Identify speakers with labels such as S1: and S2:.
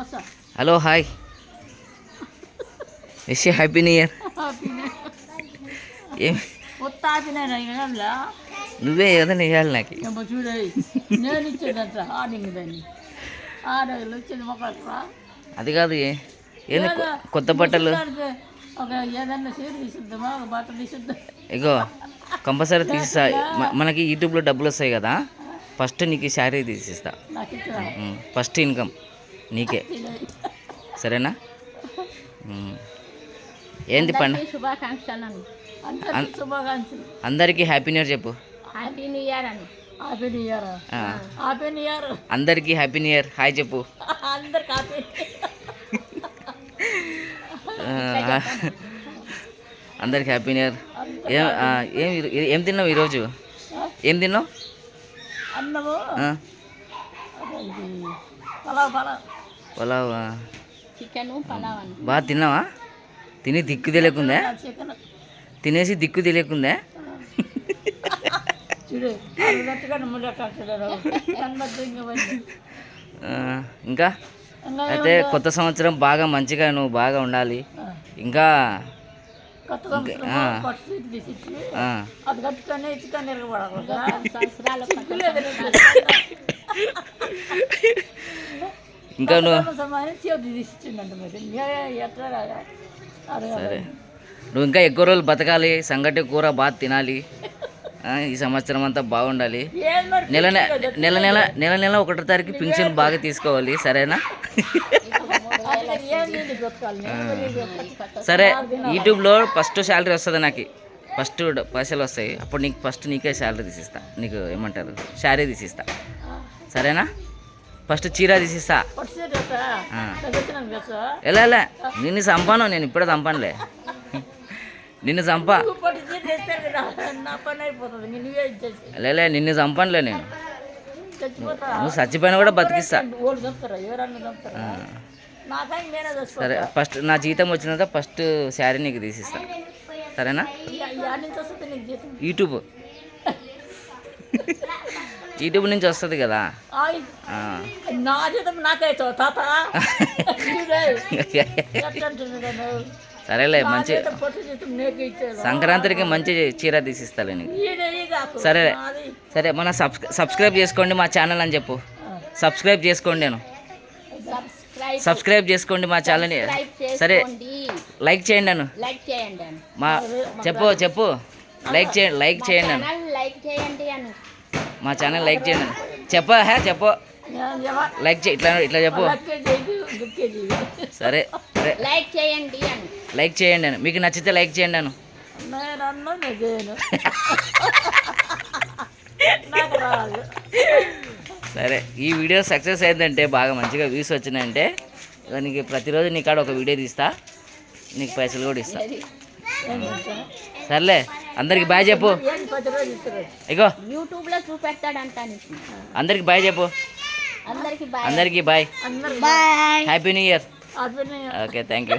S1: Hello hi wish happy new year ఏం నువ్వే ఏదైనా ఇవ్వాలి నాకు.
S2: ఏమో చూడే నేను ఇచ్చేదంట ఆడింగ్ దాన్ని ఆరు వచ్చింది మొక్కలు
S1: అది కాదు ఏంది కొత్త బట్టలు?
S2: ఒక ఏదన్నా చీర తీసుద్దామా? ఒక బట్ట తీసుద్దాం
S1: ఇగో కంపల్సరీ తీసిస్తా మనకి యూట్యూబ్లో డబ్బులు వస్తాయి కదా. ఫస్ట్ నీకు శారీ తీసిస్తా. ఫస్ట్ ఇన్కమ్ నీకే. సరేనా. ఏంది పండ?
S3: శుభాకాంక్షలు
S2: అందరికీ శుభాకాంక్షలు.
S1: అందరికీ హ్యాపీ న్యూ ఇయర్ చెప్పు.
S3: హ్యాపీ న్యూ ఇయర్ అని
S2: హ్యాపీ న్యూ ఇయర్.
S1: ఆ,
S2: హ్యాపీ న్యూ ఇయర్.
S1: అందరికీ హ్యాపీ న్యూ ఇయర్. హాయ్ చెప్పు.
S2: అందరికి హ్యాపీ
S1: అందరికి హ్యాపీ న్యూ ఇయర్. ఏం ఏం తిన్నావు ఈరోజు? ఏం తిన్నావు?
S2: అన్నము. పలావ్.
S3: చికెన్ పలావ్
S1: బాగా తిన్నావా? తిని దిక్కు తెలియకుందే? తినేసి దిక్కు తెలియకుందే?
S2: ఇంకా
S1: అయితే కొత్త సంవత్సరం బాగా మంచిగా నువ్వు బాగా ఉండాలి. ఇంకా? ఇంకా నువ్వు సరే. నువ్వు ఇంకా ఎక్కువ రోజులు బతకాలి సంగటి కూర బాగా తినాలి. ఈ సంవత్సరం అంతా బాగుండాలి. నెల నెల నెల నెల నెల ఒకటో తారీఖు పింఛన్ బాగా తీసుకోవాలి సరేనా. సరే యూట్యూబ్లో ఫస్ట్ శాలరీ వస్తుంది నాకు. ఫస్ట్ పైసలు వస్తాయి. అప్పుడు నీకు ఫస్ట్ నీకే శాలరీ తీసిస్తా. నీకు ఏమంటారు? శారీ తీసిస్తా. సరేనా? ఫస్ట్ చీర తీసిస్తా ఎలా ఎలా? నిన్ను చంపాను నేను ఇప్పుడే చంపానులే. నిన్ను చంపా. లేలే నిన్ను చంపానులే నేను. నువ్వు చచ్చిపోయినా కూడా బతికిస్తా. సరే ఫస్ట్ నా జీతం వచ్చిన ఫస్ట్ శారీ నీకు తీసిస్తా. సరేనా? యూట్యూబ్. యూట్యూబ్ నుంచి వస్తుంది కదా.
S2: నా జీతం తాత?
S1: సరేలే మంచి సంక్రాంతికి మంచి చీర తీసిస్తాలే నీకు
S2: కాకు.
S1: సరే మన సబ్స్ సబ్స్క్రైబ్ చేసుకోండి మా ఛానల్ అని చెప్పు. సబ్స్క్రైబ్ చేసుకోండి నేను.
S3: సబ్స్క్రైబ్
S1: చేసుకోండి మా ఛానల్ని సరే లైక్ చేయండి నన్ను. మా చెప్పు చెప్పు. లైక్ చేయండి లైక్ చేయండి నన్ను. మా ఛానల్ లైక్ చేయండి. చెప్పు హే చెప్పు. లైక్ చే ఇట్లా ఇట్లా చెప్పు. సరే సరే.
S3: లైక్ చేయండి అని.
S1: లైక్ చేయండి అని. మీకు నచ్చితే లైక్ చేయండి
S2: రాదు
S1: సరే ఈ వీడియో సక్సెస్ అయిందంటే బాగా మంచిగా వ్యూస్ వచ్చినాయంటే నీకు ప్రతిరోజు నీ కాడ ఒక వీడియో తీస్తా. నీకు పైసలు కూడా ఇస్తా? సర్లే అందరికి బాయ్ చెప్పు.
S2: పది రోజులు ఇస్తారు
S1: ఇగో.
S3: యూట్యూబ్లో చూపెడతాడంట నీకు.
S1: అందరికి బాయ్ చెప్పు.
S3: అందరికి బాయ్.
S1: అందరికీ bye. Happy new year okay thank you